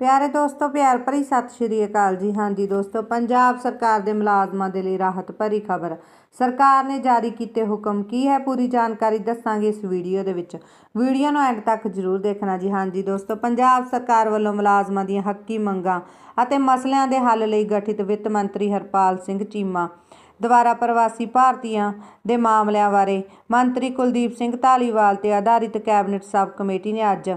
ਪਿਆਰੇ ਦੋਸਤੋ, ਪਿਆਰ ਭਰੀ ਸਤਿ ਸ਼੍ਰੀ ਅਕਾਲ ਜੀ। ਹਾਂਜੀ ਦੋਸਤੋ, ਪੰਜਾਬ ਸਰਕਾਰ ਦੇ ਮੁਲਾਜ਼ਮਾਂ ਦੇ ਲਈ ਰਾਹਤ ਭਰੀ ਖਬਰ। ਸਰਕਾਰ ਨੇ ਜਾਰੀ ਕੀਤੇ ਹੁਕਮ ਕੀ ਹੈ ਪੂਰੀ ਜਾਣਕਾਰੀ ਦੱਸਾਂਗੇ ਇਸ ਵੀਡੀਓ ਦੇ ਵਿੱਚ। ਵੀਡੀਓ ਨੂੰ ਐਂਡ ਤੱਕ ਜਰੂਰ ਦੇਖਣਾ ਜੀ। ਹਾਂਜੀ ਦੋਸਤੋ, ਪੰਜਾਬ ਸਰਕਾਰ ਵੱਲੋਂ ਮੁਲਾਜ਼ਮਾਂ ਦੀਆਂ ਹੱਕੀ ਮੰਗਾਂ ਅਤੇ ਮਸਲਿਆਂ ਦੇ ਹੱਲ ਲਈ ਗਠਿਤ ਵਿੱਤ ਮੰਤਰੀ ਹਰਪਾਲ ਸਿੰਘ ਚੀਮਾ ਦੁਆਰਾ ਪ੍ਰਵਾਸੀ ਭਾਰਤੀਆਂ ਦੇ ਮਾਮਲਿਆਂ ਬਾਰੇ ਮੰਤਰੀ ਕੁਲਦੀਪ ਸਿੰਘ ਧਾਲੀਵਾਲ ਤੇ ਆਧਾਰਿਤ ਕੈਬਨਿਟ ਸਬ ਕਮੇਟੀ ਨੇ ਅੱਜ,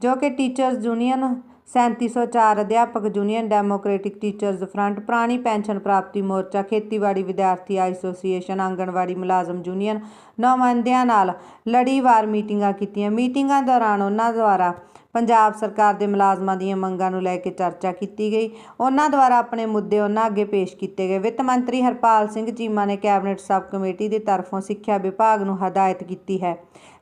ਜੋ ਕਿ ਟੀਚਰਸ ਯੂਨੀਅਨ 3704 ਅਧਿਆਪਕ ਯੂਨੀਅਨ ਡੈਮੋਕ੍ਰੈਟਿਕ ਟੀਚਰਜ਼ ਫਰੰਟ, ਪੁਰਾਣੀ ਪੈਨਸ਼ਨ ਪ੍ਰਾਪਤੀ ਮੋਰਚਾ, ਖੇਤੀਬਾੜੀ ਵਿਦਿਆਰਥੀ ਐਸੋਸੀਏਸ਼ਨ, ਆਂਗਣਵਾੜੀ ਮੁਲਾਜ਼ਮ ਯੂਨੀਅਨ ਨੁਮਾਇੰਦਿਆਂ ਨਾਲ ਲੜੀਵਾਰ ਮੀਟਿੰਗਾਂ ਕੀਤੀਆਂ। ਮੀਟਿੰਗਾਂ ਦੌਰਾਨ ਉਹਨਾਂ ਦੁਆਰਾ ਪੰਜਾਬ ਸਰਕਾਰ ਦੇ ਮੁਲਾਜ਼ਮਾਂ ਦੀਆਂ ਮੰਗਾਂ ਨੂੰ ਲੈ ਕੇ ਚਰਚਾ ਕੀਤੀ ਗਈ। ਉਹਨਾਂ ਦੁਆਰਾ ਆਪਣੇ ਮੁੱਦੇ ਉਹਨਾਂ ਅੱਗੇ ਪੇਸ਼ ਕੀਤੇ ਗਏ। ਵਿੱਤ ਮੰਤਰੀ ਹਰਪਾਲ ਸਿੰਘ ਚੀਮਾ ਨੇ ਕੈਬਨਿਟ ਸਬ ਕਮੇਟੀ ਦੀ ਤਰਫੋਂ ਸਿੱਖਿਆ ਵਿਭਾਗ ਨੂੰ ਹਦਾਇਤ ਕੀਤੀ ਹੈ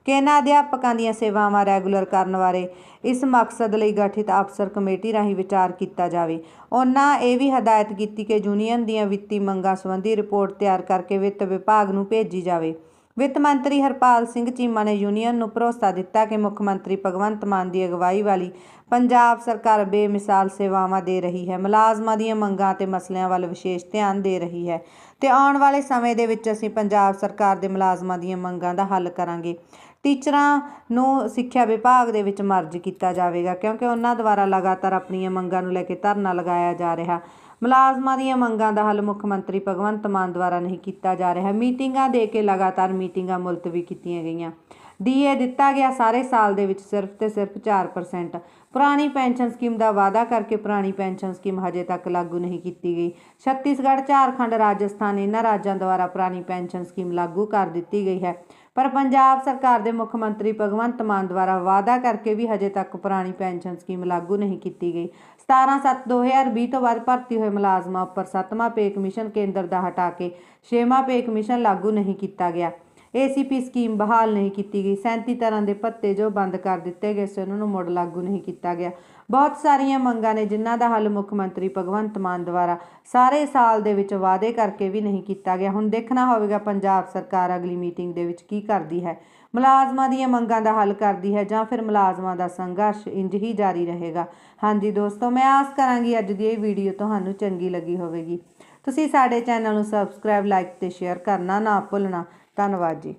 ਕਿ ਇਹਨਾਂ ਅਧਿਆਪਕਾਂ ਦੀਆਂ ਸੇਵਾਵਾਂ ਰੈਗੂਲਰ ਕਰਨ ਬਾਰੇ ਇਸ ਮਕਸਦ ਲਈ ਗਠਿਤ ਅਫਸਰ ਕਮੇਟੀ ਰਾਹੀਂ ਵਿਚਾਰ ਕੀਤਾ ਜਾਵੇ। ਉਹਨਾਂ ਇਹ ਵੀ ਹਦਾਇਤ ਕੀਤੀ ਕਿ ਯੂਨੀਅਨ ਦੀਆਂ ਵਿੱਤੀ ਮੰਗਾਂ ਸੰਬੰਧੀ ਰਿਪੋਰਟ ਤਿਆਰ ਕਰਕੇ ਵਿੱਤ ਵਿਭਾਗ ਨੂੰ ਭੇਜੀ ਜਾਵੇ। ਵਿੱਤ ਮੰਤਰੀ ਹਰਪਾਲ ਸਿੰਘ ਚੀਮਾ ਨੇ ਯੂਨੀਅਨ ਨੂੰ ਭਰੋਸਾ ਦਿੱਤਾ ਕਿ ਮੁੱਖ ਮੰਤਰੀ ਭਗਵੰਤ ਮਾਨ ਦੀ ਅਗਵਾਈ ਵਾਲੀ ਪੰਜਾਬ ਸਰਕਾਰ ਬੇਮਿਸਾਲ ਸੇਵਾਵਾਂ ਦੇ ਰਹੀ ਹੈ, ਮੁਲਾਜ਼ਮਾਂ ਦੀਆਂ ਮੰਗਾਂ ਤੇ ਮਸਲਿਆਂ ਵੱਲ ਵਿਸ਼ੇਸ਼ ਧਿਆਨ ਦੇ ਰਹੀ ਹੈ ਤੇ ਆਉਣ ਵਾਲੇ ਸਮੇਂ ਦੇ ਵਿੱਚ ਅਸੀਂ ਪੰਜਾਬ ਸਰਕਾਰ ਦੇ ਮੁਲਾਜ਼ਮਾਂ ਦੀਆਂ ਮੰਗਾਂ ਦਾ ਹੱਲ ਕਰਾਂਗੇ। ਟੀਚਰਾਂ ਨੂੰ ਸਿੱਖਿਆ ਵਿਭਾਗ ਦੇ ਵਿੱਚ ਮਰਜ ਕੀਤਾ ਜਾਵੇਗਾ ਕਿਉਂਕਿ ਉਹਨਾਂ ਦੁਆਰਾ ਲਗਾਤਾਰ ਆਪਣੀਆਂ ਮੰਗਾਂ ਨੂੰ ਲੈ ਕੇ ਧਰਨਾ ਲਗਾਇਆ ਜਾ ਰਿਹਾ। ਮੁਲਾਜ਼ਮਾਂ ਦੀਆਂ ਮੰਗਾਂ ਦਾ ਹੱਲ ਮੁੱਖ ਮੰਤਰੀ ਭਗਵੰਤ ਮਾਨ ਦੁਆਰਾ ਨਹੀਂ ਕੀਤਾ ਜਾ ਰਿਹਾ। ਮੀਟਿੰਗਾਂ ਦੇ ਕੇ ਲਗਾਤਾਰ ਮੀਟਿੰਗਾਂ ਮੁਲਤਵੀ ਕੀਤੀਆਂ ਗਈਆਂ। ਡੀਏ ਦਿੱਤਾ ਗਿਆ ਸਾਰੇ ਸਾਲ ਦੇ ਵਿੱਚ ਸਿਰਫ ਤੇ ਸਿਰਫ 4% ਪੁਰਾਣੀ ਪੈਨਸ਼ਨ ਸਕੀਮ ਦਾ ਵਾਅਦਾ ਕਰਕੇ ਪੁਰਾਣੀ ਪੈਨਸ਼ਨ ਸਕੀਮ ਹਜੇ ਤੱਕ ਲਾਗੂ ਨਹੀਂ ਕੀਤੀ ਗਈ। ਛੱਤੀਸਗੜ੍ਹ, ਝਾਰਖੰਡ, ਰਾਜਸਥਾਨ ਇਹਨਾਂ ਰਾਜਾਂ ਦੁਆਰਾ ਪੁਰਾਣੀ ਪੈਨਸ਼ਨ ਸਕੀਮ ਲਾਗੂ ਕਰ ਦਿੱਤੀ ਗਈ ਹੈ। ਪਰ ਪੰਜਾਬ ਸਰਕਾਰ ਦੇ ਮੁੱਖ ਮੰਤਰੀ ਭਗਵੰਤ ਮਾਨ ਦੁਆਰਾ ਵਾਅਦਾ ਕਰਕੇ ਵੀ ਹਜੇ ਤੱਕ ਪੁਰਾਣੀ ਪੈਨਸ਼ਨ ਸਕੀਮ ਲਾਗੂ ਨਹੀਂ ਕੀਤੀ ਗਈ। 17/7/2020 ਤੋਂ ਬਾਅਦ ਭਰਤੀ ਹੋਏ ਮੁਲਾਜ਼ਮਾਂ ਉੱਪਰ 7ਵਾਂ ਪੇ ਕਮਿਸ਼ਨ ਕੇਂਦਰ ਦਾ ਹਟਾ ਕੇ 6ਵਾਂ ਪੇ ਕਮਿਸ਼ਨ ਲਾਗੂ ਨਹੀਂ ਕੀਤਾ ਗਿਆ। ਏਸੀਪੀ ਸਕੀਮ ਬਹਾਲ ਨਹੀਂ ਕੀਤੀ ਗਈ। 37 ਤਰ੍ਹਾਂ ਦੇ ਭੱਤੇ ਜੋ ਬੰਦ ਕਰ ਦਿੱਤੇ ਗਏ ਸੀ, ਉਹਨਾਂ ਨੂੰ ਮੁੜ ਲਾਗੂ ਨਹੀਂ ਕੀਤਾ ਗਿਆ। ਬਹੁਤ ਸਾਰੀਆਂ ਮੰਗਾਂ ਨੇ ਜਿਨ੍ਹਾਂ ਦਾ ਹੱਲ ਮੁੱਖ ਮੰਤਰੀ ਭਗਵੰਤ ਮਾਨ ਦੁਆਰਾ ਸਾਰੇ ਸਾਲ ਦੇ ਵਿੱਚ ਵਾਅਦੇ ਕਰਕੇ ਵੀ ਨਹੀਂ ਕੀਤਾ ਗਿਆ। ਹੁਣ ਦੇਖਣਾ ਹੋਵੇਗਾ ਪੰਜਾਬ ਸਰਕਾਰ ਅਗਲੀ ਮੀਟਿੰਗ ਦੇ ਵਿੱਚ ਕੀ ਕਰਦੀ ਹੈ। ਮੁਲਾਜ਼ਮਾਂ ਦੀਆਂ ਮੰਗਾਂ ਦਾ ਹੱਲ ਕਰਦੀ ਹੈ ਜਾਂ ਫਿਰ ਮੁਲਾਜ਼ਮਾਂ ਦਾ ਸੰਘਰਸ਼ ਇੰਜ ਹੀ ਜਾਰੀ ਰਹੇਗਾ। ਹਾਂਜੀ ਦੋਸਤੋ, ਮੈਂ ਆਸ ਕਰਾਂਗੀ ਅੱਜ ਦੀ ਇਹ ਵੀਡੀਓ ਤੁਹਾਨੂੰ ਚੰਗੀ ਲੱਗੀ ਹੋਵੇਗੀ। ਤੁਸੀਂ ਸਾਡੇ ਚੈਨਲ ਨੂੰ ਸਬਸਕ੍ਰਾਈਬ, ਲਾਈਕ ਤੇ ਸ਼ੇਅਰ ਕਰਨਾ ਨਾ ਭੁੱਲਣਾ। ਧੰਨਵਾਦ ਜੀ।